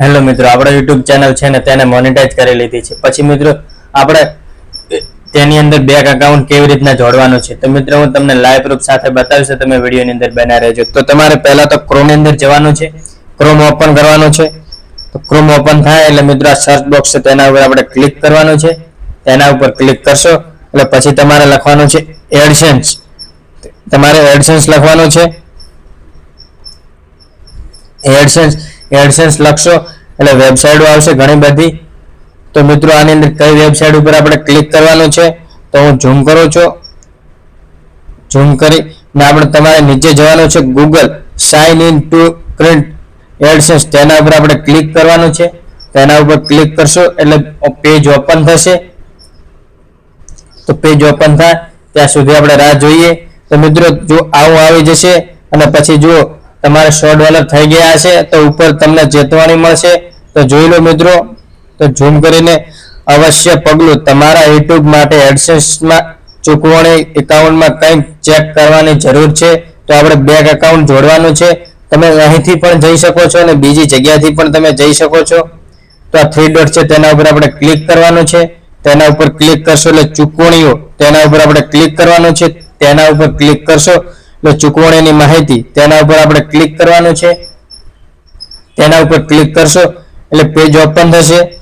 Hello મિત્રો, આપણે YouTube channel છે ને તેને મોનિટાઈઝ કરી લીધી છે. પછી મિત્રો, આપણે તેની અંદર બેંક એકાઉન્ટ કેવી રીતના જોડવાનું છે? તો મિત્રો, હું તમને લાઈવ પ્રૂફ સાથે બતાવીશ તમે વિડીયોની અંદર બના રહેજો. તો તમારે પહેલા તો ક્રોમની અંદર જવાનું છે. ક્રોમ ઓપન કરવાનું છે. તો ક્રોમ ઓપન થાય એટલે મિત્રો, આ સર્ચ બોક્સ છે તેના ઉપર આપણે ક્લિક કરવાનું છે. તેના ઉપર ક્લિક કરશો, એટલે પછી તમારે લખવાનું છે એડસેન્સ તમારે એડસેન્સ લખવાનું છે. એડસેન્સ એડસેન્સ લખશો. એટલે વેબસાઇટો આવશે ઘણી બધી. તો મિત્રો, આની અંદર કઈ વેબસાઇટ ઉપર આપણે ક્લિક કરવાનું છે? તો હું ઝૂમ કરું છું. ઝૂમ કરી ને આપણે તમારે નીચે જવાનું છે Google sign in to print AdSense તેના ઉપર આપણે ક્લિક કરવાનું છે. તેના ઉપર ક્લિક કરશો એટલે પેજ ઓપન થશે. તો પેજ ઓપન થાય. ત્યાં સુધી આપણે રાહ જોઈએ. તો મિત્રો, જો આવું આવી જશે અને પછી જુઓ તમારે સો ડોલર થઈ ગયા હશે તો ઉપર તમને ચેતવણી મળશે. તો જોઈ લો મિત્રો, તો ઝૂમ કરીને અવશ્ય પગલું તમારા યુટ્યુબ માટે એડસેન્સમાં ચૂકવણી એકાઉન્ટમાં કંઈક ચેક કરવાની જરૂર છે. તો આપણે બેંક એકાઉન્ટ જોડવાનું છે. તમે અહીંથી પણ જઈ શકો છો અને બીજી જગ્યાથી પણ તમે જઈ શકો છો. તો આ થ્રી ડોટ છે, તેના ઉપર આપણે ક્લિક કરવાનું છે. તેના ઉપર ક્લિક કરશો એટલે ચૂકવણીઓ, તેના ઉપર આપણે ક્લિક કરવાનું છે. તેના ઉપર ક્લિક કરશો એટલે ચૂકવણીની માહિતી તેના ઉપર આપણે ક્લિક કરવાનું છે. તેના ઉપર ક્લિક કરશો એટલે પેજ ઓપન થશે.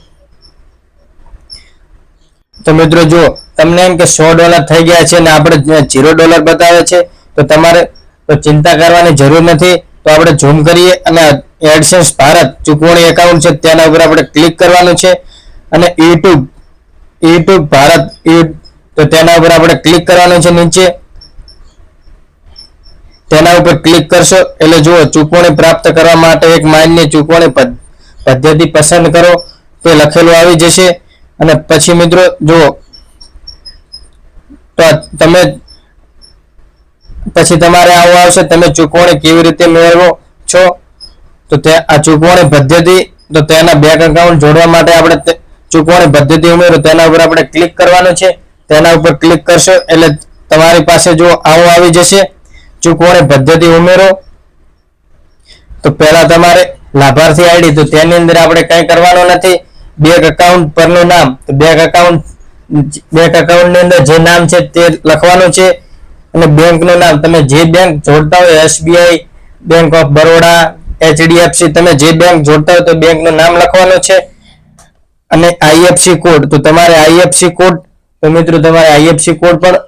તો મિત્રો જુઓ, તમને એમ કે સો ડોલર થઈ ગયા છે અને આપણે ઝીરો ડોલર બતાવે છે, તો તમારે તો ચિંતા કરવાની જરૂર નથી. તો આપણે ઝૂમ કરીએ અને એડસેન્સ ભારત ચૂકવણી એકાઉન્ટ છે તેના ઉપર આપણે ક્લિક કરવાનું છે. અને યુટ્યુબ યુટ્યુબ ભારત યુ- તો તેના ઉપર આપણે ક્લિક કરવાનું છે નીચે. તેના ઉપર ક્લિક કરશો, એટલે જુઓ, ચૂકવણી પ્રાપ્ત કરવા માટે એક માઇનની ચૂકવણી પદ્ધ- પદ્ધતિ પસંદ કરો, તે લખેલું આવી જશે. અને પછી મિત્રો, જુઓ, તો તમે, પછી તમારે આવું આવશે, તમે ચૂકવણી કેવી રીતે મેળવો છો? તો તે, આ ચૂકવણી પદ્ધતિ, તો તેના બેંક એકાઉન્ટ જોડવા માટે આપણે ચૂકવણી પદ્ધતિ ઉમેરો, તેના ઉપર આપણે ક્લિક કરવાનું છે. તેના ઉપર ક્લિક કરશો, એટલે તમારી પાસે જો આવું આવી જશે. ચૂકવણી પદ્ધતિ ઉમેરો. તો પહેલા તમારે લાભાર્થી આઈડી, તો તેની અંદર આપણે કંઈ કરવાનું નથી. બેંક એકાઉન્ટ પરનું નામ, તો બેંક એકાઉન્ટ બેંક એકાઉન્ટની અંદર જે નામ છે તે લખવાનું છે. અને બેંકનું નામ, તમે જે બેંક જોડતા હોય, S B I, bank of Baroda, H D F C, તમે જે બેંક જોડતા હોય, તો બેંકનું નામ લખવાનું છે. અને આઈએફસી કોડ, તો તમારે આઈએફસી કોડ, તો મિત્રો તમારે આઈએફસી કોડ પણ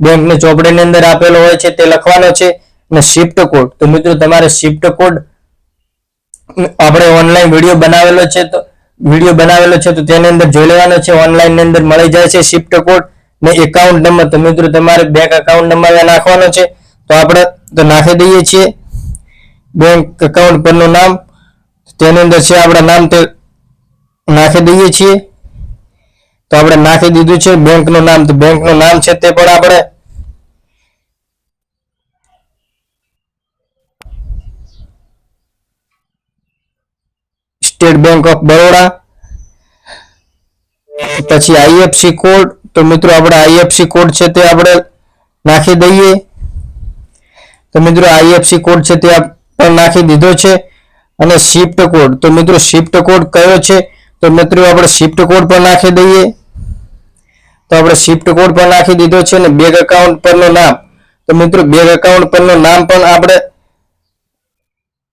બેંકની ચોપડીની અંદર આપેલો હોય છે, તે લખવાનો છે. અને શિફ્ટ કોડ તો મિત્રો, તમારે શિફ્ટ કોડ આપણે ઓનલાઈન વીડિયો બનાવેલો છે તો વીડિયો બનાવેલો છે તો તેની અંદર જોઈ લેવાનો છે. ઓનલાઈનની અંદર મળી જાય છે શિફ્ટ કોડ ને એકાઉન્ટ નંબર તો મિત્રો, તમારે બેંક એકાઉન્ટ નંબર નાખવાનો છે. તો આપણે તો નાખી દઈએ છીએ. બેંક એકાઉન્ટ પરનું નામ. તેની અંદર છે, આપણા નામ તે નાખી દઈએ છીએ. તો આપણે નાખી દીધું છે બેંકનું નામ. તો બેંકનું નામ છે તે પણ આપણે સ્ટેટ બેંક ઓફ બરોડા. પછી આઈએફસી કોડ. તો મિત્રો આપણે આઈએફસી કોડ છે તે આપણે નાખી દઈએ. તો મિત્રો આઈએફસી કોડ છે તે પણ નાખી દીધો છે. અને શિફ્ટ કોડ. તો મિત્રો શિફ્ટ કોડ કયો છે? તો મિત્રો, આપણે શિફ્ટ કોડ પણ નાખી દઈએ. તો આપણે શિફ્ટ કોડ પણ નાખી દીધો છે અને બેંક એકાઉન્ટ પરનું નામ. તો મિત્રો બેંક એકાઉન્ટ પરનું નામ પણ આપણે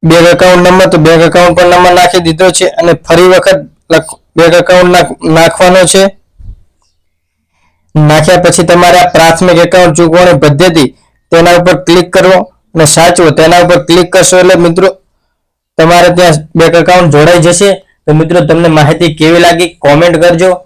બેંક એકાઉન્ટ નંબર તો બેંક એકાઉન્ટ પર નંબર નાખી દીધો છે અને ફરી વખત બેંક એકાઉન્ટ નાખ- નાખવાનો છે. નાખ્યા પછી તમારે આ પ્રાથમિક એકાઉન્ટ ચૂકવણી પદ્ધતિ, તેના ઉપર ક્લિક કરવો અને સાચવો. તેના ઉપર ક્લિક કરશો એટલે મિત્રો, તમારે ત્યાં બેંક એકાઉન્ટ જોડાઈ જશે. તો મિત્રો તમને માહિતી કેવી લાગી? કોમેન્ટ કરજો.